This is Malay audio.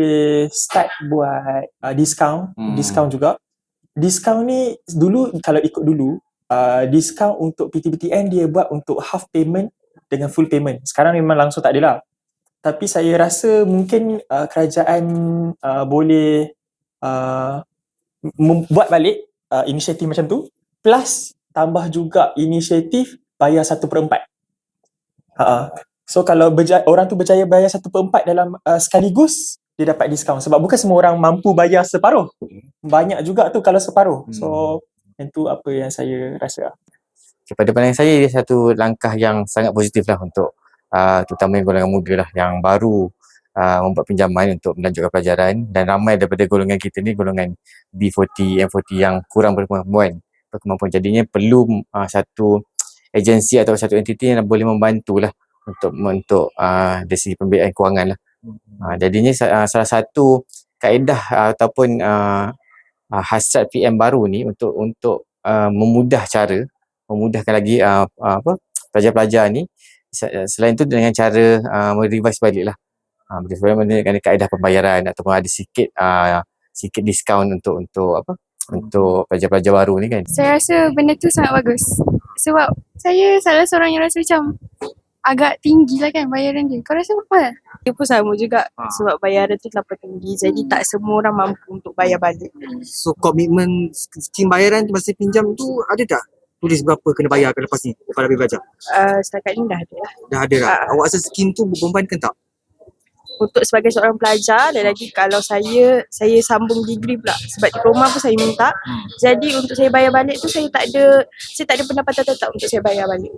boleh start buat uh, discount, Hmm. discount juga. Discount ni dulu kalau ikut dulu uh, discount untuk PTBTN dia buat untuk half payment dengan full payment. Sekarang memang langsung tak ada lah. Tapi saya rasa mungkin uh, kerajaan uh, boleh uh, membuat balik uh, inisiatif macam tu plus tambah juga inisiatif bayar satu per empat. Uh, so kalau berja- orang tu berjaya bayar satu per empat dalam uh, sekaligus dia dapat diskaun sebab bukan semua orang mampu bayar separuh. Banyak juga tu kalau separuh. So yang tu apa yang saya rasa. Kepada pandangan saya, dia satu langkah yang sangat positif lah untuk uh, terutama golongan muda lah yang baru uh, membuat pinjaman untuk melanjutkan pelajaran dan ramai daripada golongan kita ni golongan B40, M40 yang kurang berkemampuan. berkemampuan. Jadinya perlu uh, satu agensi atau satu entiti yang boleh membantu lah untuk untuk uh, dari segi pembiayaan kewangan lah. Uh, jadinya uh, salah satu kaedah uh, ataupun uh, uh, hasrat PM baru ni untuk untuk uh, memudah cara memudahkan lagi uh, uh, apa pelajar-pelajar ni Se- selain tu dengan cara uh, merevise balik lah uh, dengan kaedah pembayaran ataupun ada sikit uh, sikit diskaun untuk untuk apa untuk pelajar-pelajar baru ni kan Saya rasa benda tu sangat bagus. Sebab saya salah seorang yang rasa macam agak tinggi lah kan bayaran dia. Kau rasa apa? Dia pun sama juga sebab bayaran tu terlalu tinggi jadi tak semua orang mampu untuk bayar balik. So komitmen skim bayaran tu masa pinjam tu ada tak? Tulis berapa kena bayar ke lepas ni kepada habis belajar? Uh, setakat ni dah ada lah. Dah ada tak? Ah. Awak rasa skim tu bebankan tak? Untuk sebagai seorang pelajar dan lagi kalau saya saya sambung degree pula sebab diploma pun saya minta. Jadi untuk saya bayar balik tu saya tak ada saya tak ada pendapatan tetap untuk saya bayar balik.